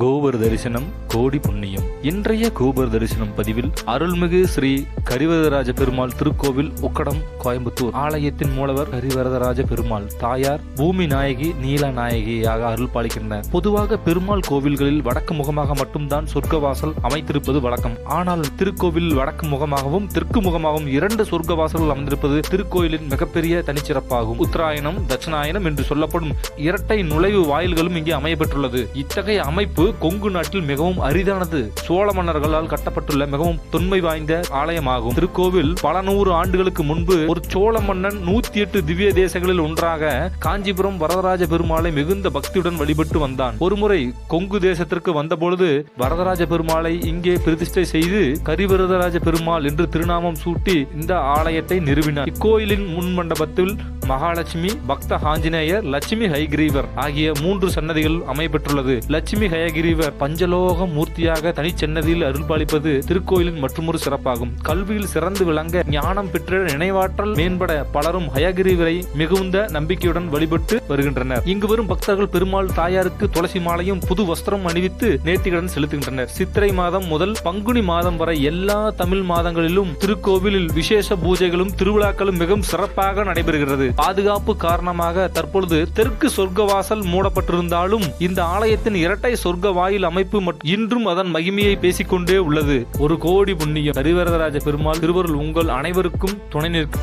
கோபுர தரிசனம் கோடி புண்ணியம். இன்றைய கோபுர தரிசனம் பதிவில் அருள்மிகு ஸ்ரீ கரிவரதராஜ பெருமாள் திருக்கோவில் உக்கடம் கோயம்புத்தூர். ஆலயத்தின் மூலவர் கரிவரதராஜ பெருமாள். தாயார் பூமி நாயகி நீல நாயகியாக அருள் பாலிக்கின்றனர். பொதுவாக பெருமாள் கோவில்களில் வடக்கு முகமாக மட்டும்தான் சொர்க்கவாசல் அமைத்திருப்பது வழக்கம். ஆனால் திருக்கோவில் வடக்கு முகமாகவும் தெற்கு முகமாகவும் இரண்டு சொர்க்கவாசல்கள் அமைந்திருப்பது திருக்கோயிலின் மிகப்பெரிய தனிச்சிறப்பாகும். உத்தராயணம் தட்சிணாயனம் என்று சொல்லப்படும் இரட்டை நுழைவு வாயில்களும் இங்கே அமையப்பெற்றுள்ளது. இத்தகைய அமைப்பு கொங்கு நாட்டில் மிகவும் அரிதானது. சோழ மன்னர்களால் கட்டப்பட்டுள்ள மிகவும் தொன்மை வாய்ந்த ஆலயமாகும். திருக்கோவில் பல நூறு ஆண்டுகளுக்கு முன்பு ஒரு சோழ மன்னன் நூத்தி எட்டு திவ்ய தேசங்களில் ஒன்றாக காஞ்சிபுரம் வரதராஜ பெருமாளை மிகுந்த பக்தியுடன் வழிபட்டு வந்தான். ஒருமுறை கொங்கு தேசத்திற்கு வந்தபொழுது வரதராஜ பெருமாளை இங்கே பிரதிஷ்டை செய்து கரிவரதராஜ பெருமாள் என்று திருநாமம் சூட்டி இந்த ஆலயத்தை நிறுவினார். இக்கோயிலின் முன் மண்டபத்தில் மகாலட்சுமி பக்த ஆஞ்சநேயர் லட்சுமி ஹைகிரீவர் ஆகிய மூன்று சன்னதிகள் அமைப்பெற்றுள்ளது லட்சுமி ஹயகிரீவர் பஞ்சலோக மூர்த்தியாக தனிச்சன்னதியில் அருள்பாலிப்பது திருக்கோயிலின் மற்றொரு சிறப்பாகும். கல்வியில் சிறந்து விளங்க ஞானம் பெற்ற நினைவாற்றல் மேம்பட பலரும் ஹயகிரீவரை மிகுந்த நம்பிக்கையுடன் வழிபட்டு வருகின்றனர். இங்கு வரும் பக்தர்கள் பெருமாள் தாயாருக்கு துளசி மாலையும் புது வஸ்திரம் அணிவித்து நேர்த்திகடன் செலுத்துகின்றனர். சித்திரை மாதம் முதல் பங்குனி மாதம் வரை எல்லா தமிழ் மாதங்களிலும் திருக்கோவிலில் விசேஷ பூஜைகளும் திருவிழாக்களும் மிகவும் சிறப்பாக நடைபெறுகிறது. பாதுகாப்பு காரணமாக தற்பொழுது தெற்கு சொர்க்கவாசல் மூடப்பட்டிருந்தாலும் இந்த ஆலயத்தின் இரட்டை சொர்க்க வாயில் அமைப்பு இன்றும் அதன் மகிமையை பேசிக்கொண்டே உள்ளது. ஒரு கோடி புண்ணியம். ஹரிவரதராஜ பெருமாள் திருவருள் உங்கள் அனைவருக்கும் துணை நிற்கும்.